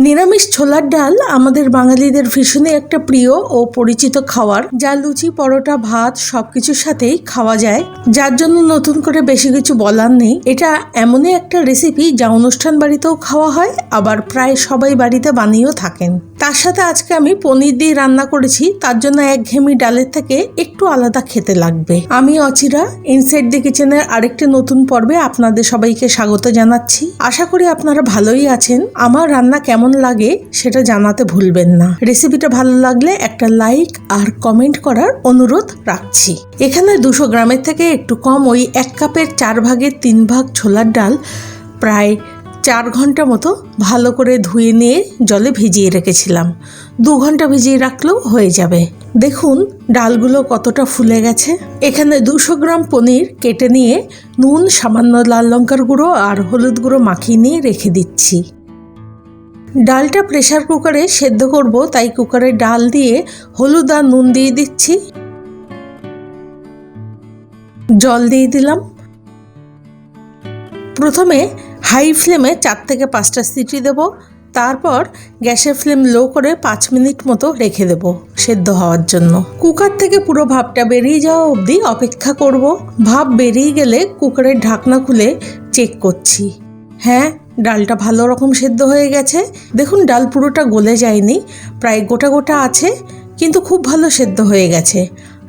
নিরামিষ ছোলার ডাল আমাদের বাঙালিদের ভীষণই একটা প্রিয় ও পরিচিত খাবার যা লুচি, পরোটা, ভাত সবকিছুর সাথেই খাওয়া যায়। যার জন্য নতুন করে বেশি কিছু বলার নেই। এটা এমনই একটা রেসিপি যা অনুষ্ঠান বাড়িতেও খাওয়া হয়, আবার প্রায় সবাই বাড়িতে বানিয়েও থাকেন। তার সাথে আজকে আমি পনির দিয়ে রান্না করেছি, তার জন্য একঘেয়েমি ডালের থেকে একটু আলাদা খেতে লাগবে। আমি অচিরা ইনসাইড দি কিচেনের আরেকটি নতুন পর্বে আপনাদের সবাইকে স্বাগত জানাচ্ছি। আশা করি আপনারা ভালোই আছেন। আমার রান্না কেমন লাগে সেটা জানাতে ভুলবেন না। রেসিপিটা ভালো লাগলে একটা লাইক আর কমেন্ট করার অনুরোধ রাখছি। এখানে দুশো গ্রামের থেকে একটু কম ওই এক কাপের চার ভাগের তিন ভাগ ছোলার ডাল প্রায় চার ঘণ্টা মতো ভালো করে ধুয়ে নিয়ে জলে ভিজিয়ে রেখেছিলাম। দু ঘণ্টা ভিজিয়ে রাখলেও হয়ে যাবে। দেখুন, ডালগুলো কতটা ফুলে গেছে। এখানে দুশো গ্রাম পনির কেটে নিয়ে নুন, সামান্য লাল লঙ্কার গুঁড়ো আর হলুদ গুঁড়ো মাখিয়ে নিয়ে রেখে দিচ্ছি। ডালটা প্রেশার কুকারে সেদ্ধ করব, তাই কুকারে ডাল দিয়ে হলুদ আর নুন দিয়ে দিচ্ছি। জল দিয়ে দিলাম। প্রথমে হাই ফ্লেমে চার থেকে পাঁচটা সিটি দেব, তারপর গ্যাসের ফ্লেম লো করে পাঁচ মিনিট মতো রেখে দেব সেদ্ধ হওয়ার জন্য। কুকার থেকে পুরো ভাপটা বেরিয়ে যাওয়া অবধি অপেক্ষা করব। ভাপ বেরিয়ে গেলে কুকারের ঢাকনা খুলে চেক করছি। হ্যাঁ ডালটা ভালো রকম সেদ্ধ হয়ে গেছে। দেখুন, ডাল পুরোটা গলে যায়নি, প্রায় গোটা গোটা আছে, কিন্তু খুব ভালো সেদ্ধ হয়ে গেছে।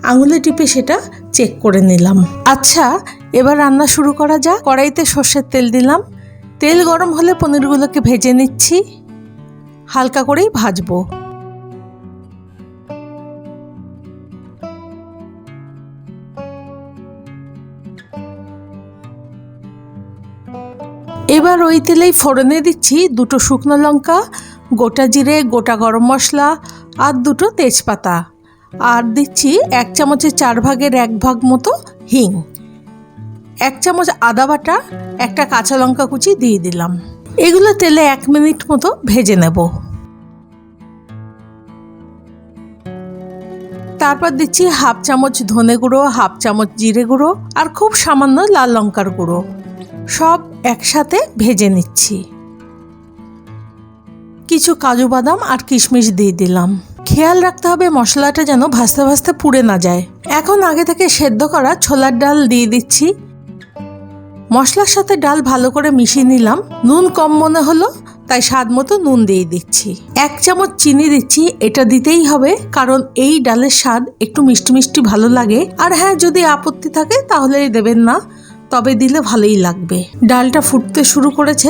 আঙুলে টিপে সেটা চেক করে নিলাম। আচ্ছা এবার রান্না শুরু করা যাক। কড়াইতে সর্ষের তেল দিলাম। তেল গরম হলে পনিরগুলোকে ভেজে নিচ্ছি। হালকা করেই ভাজবো। এবার ওই তেলেই ফোড়নে দিচ্ছি দুটো শুকনো লঙ্কা, গোটা জিরে, গোটা গরম মশলা আর দুটো তেজপাতা। আর দিচ্ছি এক চামচের চার ভাগের এক ভাগ মতো হিং। এক চামচ আদা বাটা, একটা কাঁচা লঙ্কা কুচি দিয়ে দিলাম। এগুলো তেলে এক মিনিট মতো ভেজে নেব। তারপর দিচ্ছি হাফ চামচ ধনে গুঁড়ো, হাফ চামচ জিরে গুঁড়ো আর খুব সামান্য লাল লঙ্কার গুঁড়ো। সব একসাথে ভেজে নিচ্ছি। কিছু কাজু বাদাম আর কিশমিশ দিয়ে দিলাম। খেয়াল রাখতে হবে মশলাটা যেন ভাজতে ভাজতে পুড়ে না যায়। এখন আগে থেকে সেদ্ধ করা ছোলার ডাল দিয়ে দিচ্ছি। মশলার সাথে ডাল ভালো করে মিশিয়ে নিলাম। নুন কম মনে হলো, তাই স্বাদ মতো নুন দিয়ে দিচ্ছি। এক চামচ চিনি দিচ্ছি, এটা দিতেই হবে, কারণ এই ডালের স্বাদ একটু মিষ্টি মিষ্টি ভালো লাগে। আর হ্যাঁ যদি আপত্তি থাকে তাহলে দেবেন না, তবে দিলে ভালোই লাগবে। ডালটা ফুটতে শুরু করেছে।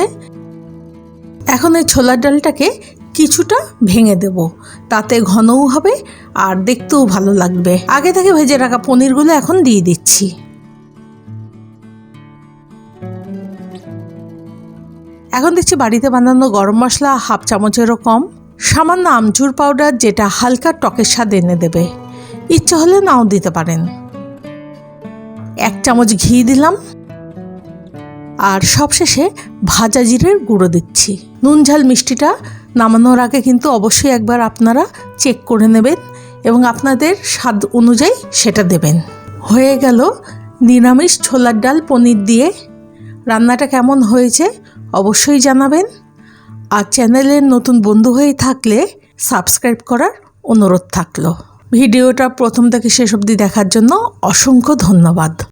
এখন এই ছোলার ডালটাকে কিছুটা ভেঙে দেব। তাতে ঘনও হবে আর দেখতেও ভালো লাগবে। আগে থেকে ভেজে রাখা পনিরগুলো এখন দিয়ে দিচ্ছি। এখন দেখছি বাড়িতে বানানো গরম মশলা হাফ চামচেরও কম। সামান্য আমচুর পাউডার যেটা হালকা টকের স্বাদ এনে দেবে। ইচ্ছে হলে নাও দিতে পারেন। এক চামচ ঘি দিলাম। আর সবশেষে ভাজা জিরের গুঁড়ো দিচ্ছি। নুন ঝাল মিষ্টিটা নামানোর আগে কিন্তু অবশ্যই একবার আপনারা চেক করে নেবেন এবং আপনাদের স্বাদ অনুযায়ী সেটা দেবেন। হয়ে গেল নিরামিষ ছোলার ডাল পনির দিয়ে রান্নাটা কেমন হয়েছে অবশ্যই জানাবেন। আর চ্যানেলের নতুন বন্ধু হয়ে থাকলে সাবস্ক্রাইব করার অনুরোধ থাকল। ভিডিওটা প্রথম থেকে শেষ অবধি দেখার জন্য অসংখ্য ধন্যবাদ।